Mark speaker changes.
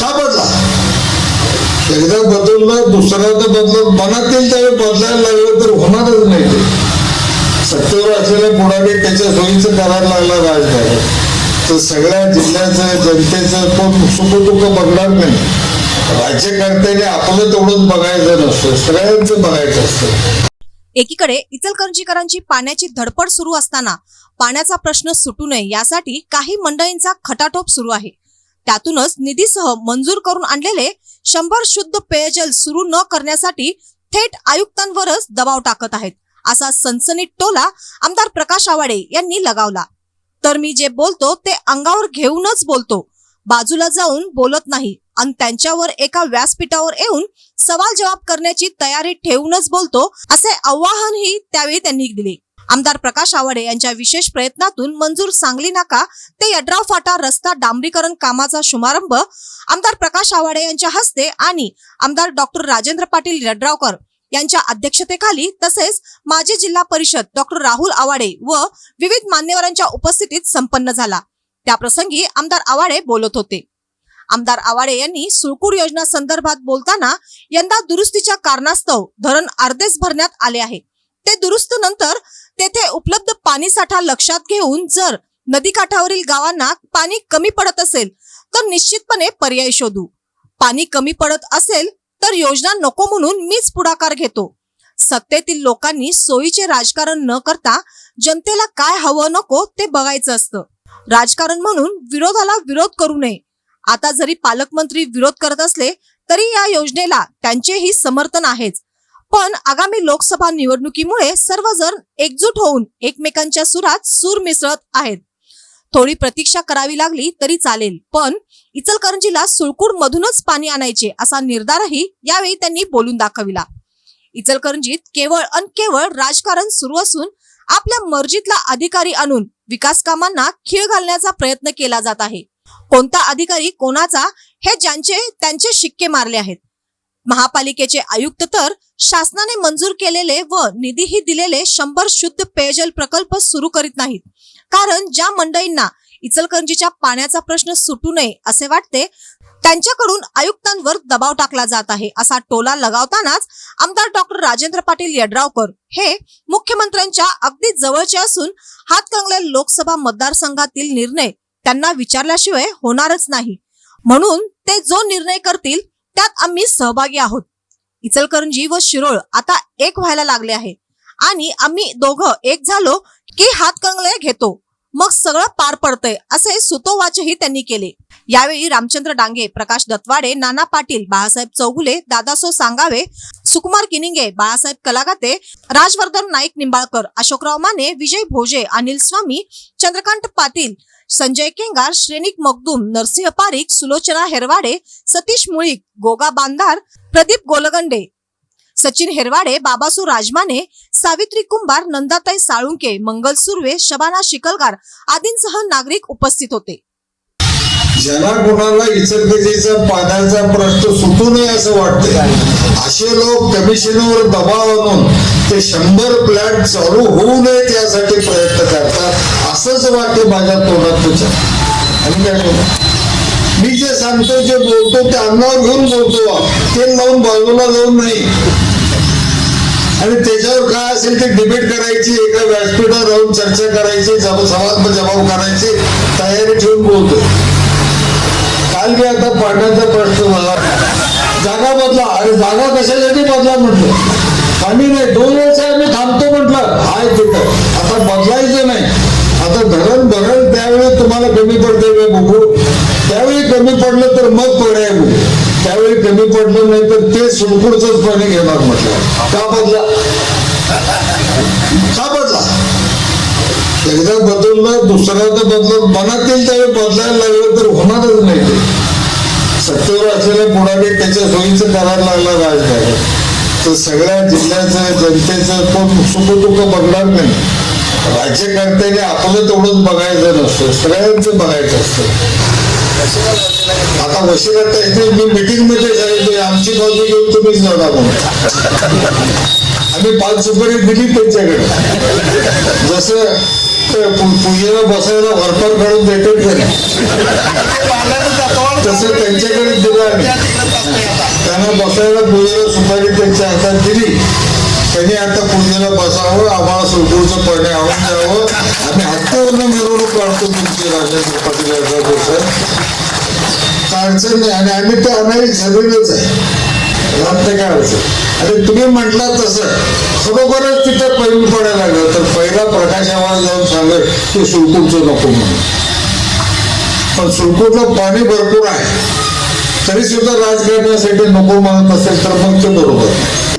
Speaker 1: का बदला. एकदा बदललं दुसऱ्यांदा बदलत मनातील त्यावेळी बदलायला लागलं तर होणारच नाही ते. सत्तेवर असलेल्या पुढारी त्याच्या सोयीचं करायला लागला राजकारण तर सगळ्या जिल्ह्याचं जनतेचं कोण सुखदुःख बघणार नाही. राज्यकर्त्याने आपलं तेवढंच बघायचं नसतं सगळ्यांचं बघायचं असतं.
Speaker 2: एकीकडे इचलकरंजीकरांची पाण्याची धडपड सुरू असताना पाण्याचा प्रश्न सुटू नये यासाठी काही मंडळींचा खटाटोप सुरू आहे. त्यातूनच निधीसह मंजूर करून आणलेले शंभर शुद्ध पेयजल सुरू न करण्यासाठी थेट आयुक्तांवरच दबाव टाकत आहेत असा सनसनीत टोला आमदार प्रकाश आवाडे यांनी लगावला. तर मी जे बोलतो ते अंगावर घेऊनच बोलतो. बाजूला जाऊन बोलत नाही आणि त्यांच्यावर एका व्यासपीठावर येऊन सवाल जवाब करण्याची तयारी ठेवूनच बोलतो असे आव्हानही त्यावेळी त्यांनी दिले. आमदार प्रकाश आवाडे यांच्या विशेष प्रयत्नातून मंजूर सांगली नाका ते यड्राव फाटा रस्ता डांबरीकरण कामाचा शुभारंभ आमदार प्रकाश आवाडे यांच्या हस्ते आणि आमदार डॉक्टर राजेंद्र पाटील यड्रावकर यांच्या अध्यक्षतेखाली तसेच माजी जिल्हा परिषद डॉक्टर राहुल आवाडे व विविध मान्यवरांच्या उपस्थितीत संपन्न झाला. त्याप्रसंगी आमदार आवाडे बोलत होते. आमदार आवाडे यांनी सुळकूड योजना संदर्भात बोलताना यंदा दुरुस्तीच्या कारणास्तव धरण अर्धेच भरण्यात आले आहे. ते दुरुस्त नंतर तेथे उपलब्ध पाणी साठा लक्षात घेऊन जर नदीकाठावरील गावांना पाणी कमी पडत असेल तर निश्चितपणे पर्याय शोधू. पाणी कमी पडत असेल तर योजना नको म्हणून मीच पुढाकार घेतो. सत्तेतील लोकांनी सोयीचे राजकारण न करता जनतेला काय हवं नको ते बघायचं असतं. राजकारण म्हणून विरोधाला विरोध करू नये. आता जरी पालकमंत्री विरोध करत असले तरी या योजनेला त्यांचेही समर्थन आहेच. पण आगामी लोकसभा निवडणुकीमुळे सर्वजण एकजूट होऊन एकमेकांच्या सुरात सूर मिसळत आहेत. थोडी प्रतीक्षा करावी लागली तरी चालेल पण इचलकरंजीला सुळकूड मधूनच पाणी आणायचे असा निर्धारही यावेळी त्यांनी बोलून दाखविला. इचलकरंजीत केवळ अन केवळ राजकारण सुरू असून आपल्या मर्जीतला अधिकारी आणून विकास कामांना खीळ घालण्याचा प्रयत्न केला जात आहे. कोणता अधिकारी कोणाचा हे ज्यांचे त्यांचे शिक्के मारले आहेत. महापालिकेचे आयुक्त तर शासनाने मंजूर केलेले व निधीही दिलेले शंभर शुद्ध पेयजल प्रकल्प सुरू करीत नाहीत. कारण ज्या मंडळींना इचलकरंजीच्या पाण्याचा प्रश्न सुटू नये असे वाटते त्यांच्याकडून आयुक्तांवर दबाव टाकला जात आहे असा टोला लगावतानाच आमदार डॉक्टर राजेंद्र पाटील यड्रावकर हे मुख्यमंत्र्यांच्या अगदी जवळचे असून हातकंगले लोकसभा मतदारसंघातील निर्णय त्यांना विचारल्याशिवाय होणारच नाही. म्हणून ते जो निर्णय करतील त्यात आम्ही सहभागी आहोत. इचलकरंजी व शिरोळ आता एक व्हायला लागले आहे. आणि आम्ही दोघं एक झालो की हातकंगले घेतो. मग सगळं पार पडतंय असे सुतोवाचही त्यांनी केले. यावेळी रामचंद्र डांगे प्रकाश दत्वाडे नाना पाटील बाळासाहेब चौगुले दादासो सांगावे सुकुमार किनिंगे बाळासाहेब कलागाते राजवर्धन नाईक निंबाळकर अशोकराव माने विजय भोजे अनिल स्वामी चंद्रकांत पाटील संजय केंगार श्रेनिक मगदूम नरसिंह पारिक सुलोचना हेरवाडे सतीश मुळीक गोगा बांधार प्रदीप गोलगंडे. सचिन हेरवाडे बाबासू राजमाने सावित्री कुंभार नंदाताई साळुंके मंगल सुर्वे शबाना शिकलगार आदींसह नागरिक उपस्थित होते.
Speaker 1: ज्यांना कोणाला इचलकरंजीचा पाण्याचा प्रश्न सुटू नये असं वाटतंय असे लोक कमिशनवर दबाव आणून ते शंभर प्लॅट चालू होऊ नयेत यासाठी प्रयत्न करतात असंच वाटते माझ्या तोंडात तुझ्या. आणि काय मी जे सांगतो जे बोलतो ते अन्नावर घेऊन बोलतो ते लावून बाजूला जाऊन नाही. आणि त्याच्यावर काय असेल ते डिबेट करायची एका व्यासपीठावर राहून चर्चा करायची सभा जबाब करायची तयारी ठेवून बोलतो काल आता पाण्याचा प्रश्न मला. जागा बदला. अरे जागा कशासाठी बदला म्हटलं? पाणी नाही. दोन वेळेस आम्ही थांबतो म्हटलं. हाय तिथं. आता बदलायचं नाही. आता धरण भरण त्यावेळी तुम्हाला कमी पडते बघू? त्यावेळी कमी पडलं तर मग पर्याय बघू. त्यावेळी कमी पडलं नाही तर ते सुडकुडच पाणी घेणार म्हटलं. का बदला? का बदला? एकदा बदललं दुसऱ्यांदा बदलत मनातील त्यावेळी बदलायला लागलं तर होणारच नाही ते. सत्तेवर असलेल्या पुढारी त्याच्या सोयीचं करायला लागला राजकारण. तर सगळ्या जिल्ह्याचं जनतेचं कोण सुखदुःख बघणार नाही. राज्यकर्त्याने आपलं तेवढंच बघायचं नसतं सगळ्यांचं बघायचं असतं. आता वशिला त्याची मी मिटिंगमध्ये सांगितली आमची बाजू घेऊन तुम्हीच लढा म्हणून. आम्ही पाच सुपारी दिली त्यांच्याकडे. जसं पूजेला बसायला भरपूर काढून देतात नाही? तसं त्यांच्याकडे दिलं आम्ही. त्यांना बसायला पूजेला सुपारी त्यांच्या हातात दिली. त्यांनी आता पूजेला बसावं आम्हाला सुरकुरचं पाणी आणून द्यावं. आम्ही हत्तीवरनं मिरवणूक काढतो तुमची राजेंद्र पाटील अडचण नाही. आणि आम्ही तर आणायला ठरवलंच आहे. करायचं. आणि तुम्ही म्हटलं तसं. हो खरोखरच तिथं पैल पडायला लागलं. तर पहिला प्रकाश आम्हाला जाऊन सांगेल की सुळकुटचं नको म्हणून. पण सुरकुरचं पाणी भरपूर आहे. तरी सुद्धा राजकारणासाठी नको म्हणत असेल तर मग ते बरोबर. नाही